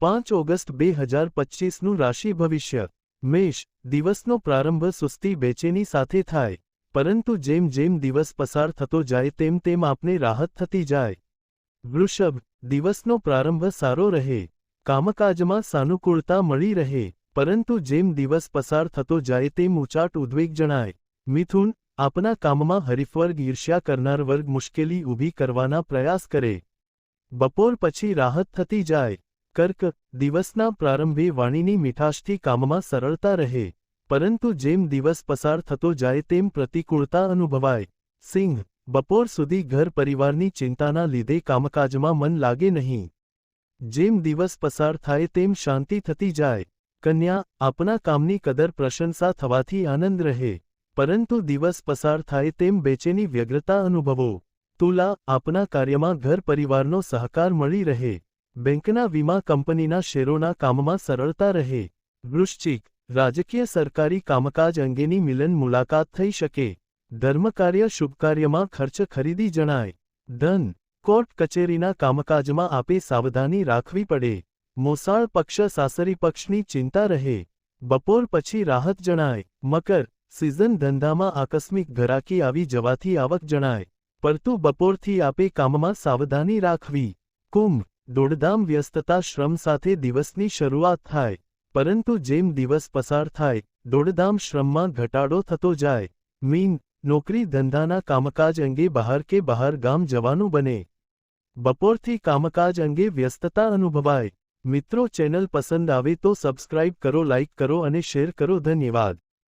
પાંચ ઓગસ્ટ બે હજાર પચીસનું રાશિ ભવિષ્ય. મેષ, દિવસનો પ્રારંભ સુસ્તી બેચેની સાથે થાય. પરંતુ જેમ જેમ દિવસ પસાર થતો જાય તેમ તેમ આપને રાહત થતી જાય. વૃષભ, દિવસનો પ્રારંભ સારો રહે. કામકાજમાં સાનુકૂળતા મળી રહે. પરંતુ જેમ દિવસ પસાર થતો જાય તેમ ઉચાટ ઉદ્વેગ જણાય. મિથુન, આપના કામમાં હરીફવર્ગ ઈર્ષ્યા કરનાર વર્ગ મુશ્કેલી ઊભી કરવાના પ્રયાસ કરે. બપોર પછી રાહત થતી જાય. કર્ક, દિવસના પ્રારંભે વાણીની મીઠાશથી કામમાં સરળતા રહે. પરંતુ જેમ દિવસ પસાર થતો જાય તેમ પ્રતિકૂળતા અનુભવાય. સિંહ, બપોર સુધી ઘર પરિવારની ચિંતાના લીધે કામકાજમાં મન લાગે નહીં. જેમ દિવસ પસાર થાય તેમ શાંતિ થતી જાય. કન્યા, આપના કામની કદર પ્રશંસા થવાથી આનંદ રહે. પરંતુ દિવસ પસાર થાય તેમ બેચેની વ્યગ્રતા અનુભવો. તુલા, આપના કાર્યમાં ઘર પરિવારનો સહકાર મળી રહે. બેંકના વીમા કંપનીના શેરોના કામમાં સરળતા રહે. વૃશ્ચિક, રાજકીય સરકારી કામકાજ અંગેની મિલન મુલાકાત થઈ શકે. ધર્મકાર્ય શુભકાર્યમાં ખર્ચ ખરીદી જણાય. ધન, કોર્ટ કચેરીના કામકાજમાં આપે સાવધાની રાખવી પડે. મોસાળ પક્ષ સાસરી પક્ષની ચિંતા રહે. બપોર પછી રાહત જણાય. મકર, સિઝન ધંધામાં આકસ્મિક ઘરાકી આવી જવાથી આવક જણાય. પરતું બપોરથી આપે કામમાં સાવધાની રાખવી. કુંભ દોડધામ વ્યસ્તતા શ્રમ સાથે દિવસની શરૂઆત થાય, પરંતુ જેમ દિવસ પસાર થાય, દોડધામ શ્રમમાં ઘટાડો થતો જાય. મીન, નોકરી ધંધાના કામકાજ અંગે બહાર કે બહાર ગામ જવાનું બને. બપોરથી કામકાજ અંગે વ્યસ્તતા અનુભવાય. મિત્રો ચેનલ પસંદ આવે તો સબસ્ક્રાઇબ કરો, લાઇક કરો અને શેર કરો. ધન્યવાદ.